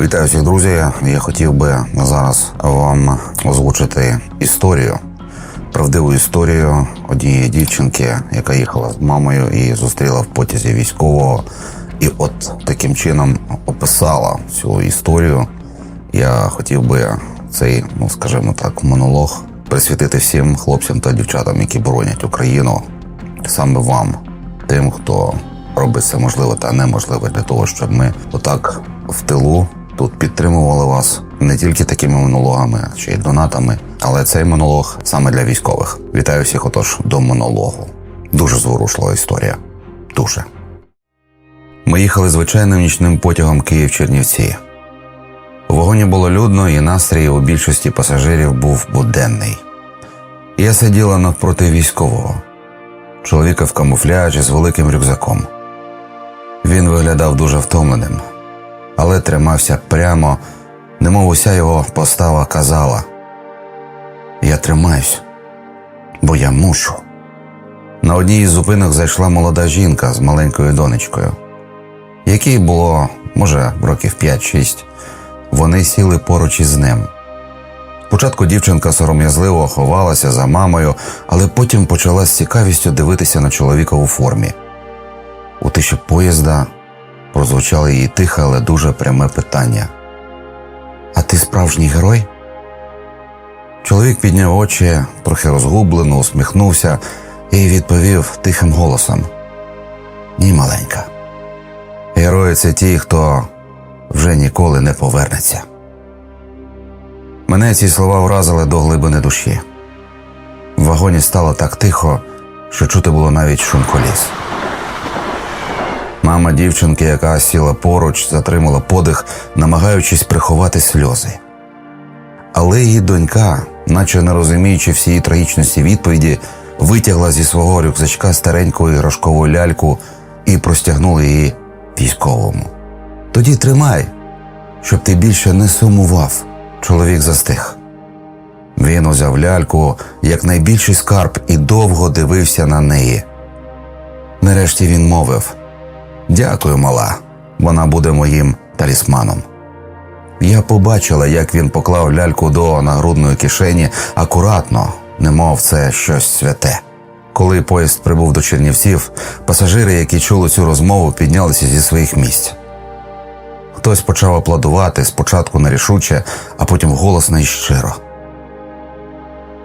Вітаю всіх друзі. Я хотів би зараз вам озвучити історію, правдиву історію однієї дівчинки, яка їхала з мамою і зустріла в потязі військового. І от таким чином описала цю історію. Я хотів би цей, ну скажімо так, монолог присвятити всім хлопцям та дівчатам, які боронять Україну, саме вам, тим, хто робить все можливе та неможливе для того, щоб ми отак в тилу тут підтримували вас не тільки такими монологами, й донатами. Але цей монолог саме для військових. Вітаю всіх, отож, до монологу. Дуже зворушлива історія. Дуже. Ми їхали звичайним нічним потягом Київ-Чернівці. У вагоні було людно, і настрій у більшості пасажирів був буденний. Я сиділа навпроти військового, чоловіка в камуфляжі з великим рюкзаком. Він виглядав дуже втомленим, але тримався прямо, немов уся його постава казала: Я тримаюсь, бо я мушу. На одній із зупинок зайшла молода жінка з маленькою донечкою, якій було, може, років 5-6. Вони сіли поруч із ним. Спочатку дівчинка сором'язливо ховалася за мамою, але потім почала з цікавістю дивитися на чоловіка у формі. У тиші поїзда прозвучало її тихе, але дуже пряме питання: А ти справжній герой? Чоловік підняв очі, трохи розгублено, усміхнувся і відповів тихим голосом: Ні, маленька. Герої це ті, хто вже ніколи не повернеться. Мене ці слова вразили до глибини душі. В вагоні стало так тихо, що чути було навіть шум коліс. Мама дівчинки, яка сіла поруч, затримала подих, намагаючись приховати сльози. Але її донька, наче не розуміючи всієї трагічності відповіді, витягла зі свого рюкзачка стареньку іграшкову ляльку і простягнула її військовому. Тоді тримай, щоб ти більше не сумував. Чоловік застиг. Він узяв ляльку як найбільший скарб і довго дивився на неї. Нарешті він мовив: Дякую, мала, вона буде моїм талісманом. Я побачила, як він поклав ляльку до нагрудної кишені акуратно, немов це щось святе. Коли поїзд прибув до Чернівців, пасажири, які чули цю розмову, піднялися зі своїх місць. Хтось почав аплодувати спочатку нерішуче, а потім голосно і щиро.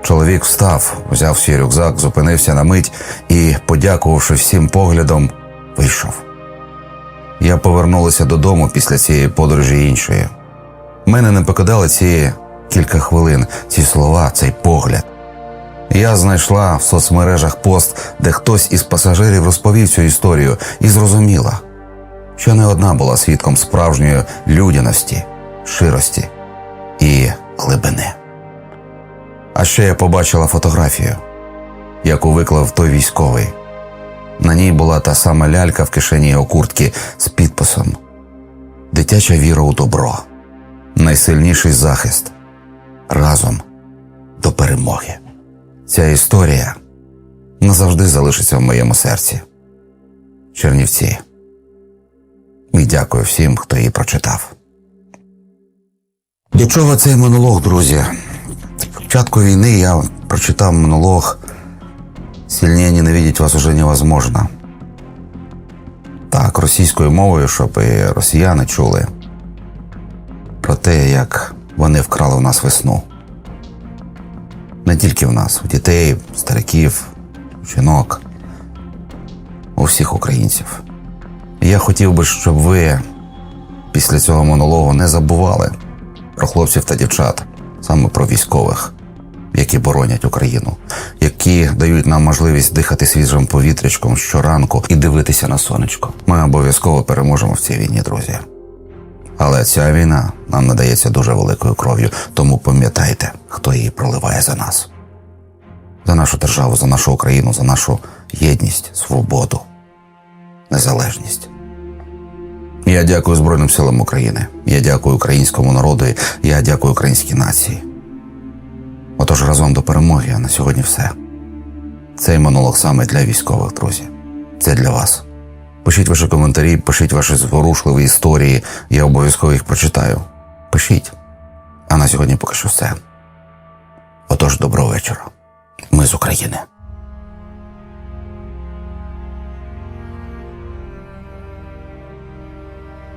Чоловік встав, взяв свій рюкзак, зупинився на мить і, подякувавши всім поглядом, вийшов. Я повернулася додому після цієї подорожі іншої. Мене не покидали ці кілька хвилин, ці слова, цей погляд. Я знайшла в соцмережах пост, де хтось із пасажирів розповів цю історію і зрозуміла що не одна була свідком справжньої людяності, ширості і глибини. А ще я побачила фотографію, яку виклав той військовий. На ній була та сама лялька в кишені його куртки з підписом Дитяча віра у добро, найсильніший захист разом до перемоги. Ця історія назавжди залишиться в моєму серці. Чернівці. І дякую всім, хто її прочитав. До чого цей монолог, друзі? Спочатку війни я прочитав монолог «Сильніше ненавидеть вас уже невозможно. Так, російською мовою, щоб і росіяни чули про те, як вони вкрали в нас весну. Не тільки в нас, у дітей, стариків, жінок, у всіх українців. Я хотів би, щоб ви після цього монологу не забували про хлопців та дівчат, саме про військових, які боронять Україну, які дають нам можливість дихати свіжим повітрячком щоранку і дивитися на сонечко. Ми обов'язково переможемо в цій війні, друзі. Але ця війна нам надається дуже великою кров'ю, тому пам'ятайте, хто її проливає за нас, за нашу державу, за нашу Україну, за нашу єдність, свободу, незалежність. Я дякую Збройним силам України. Я дякую українському народу. Я дякую українській нації. Отож разом до перемоги, а на сьогодні все. Цей монолог саме для військових, друзі. Це для вас. Пишіть ваші коментарі, пишіть ваші зворушливі історії. Я обов'язково їх прочитаю. Пишіть. А на сьогодні поки що все. Отож, доброго вечора. Ми з України.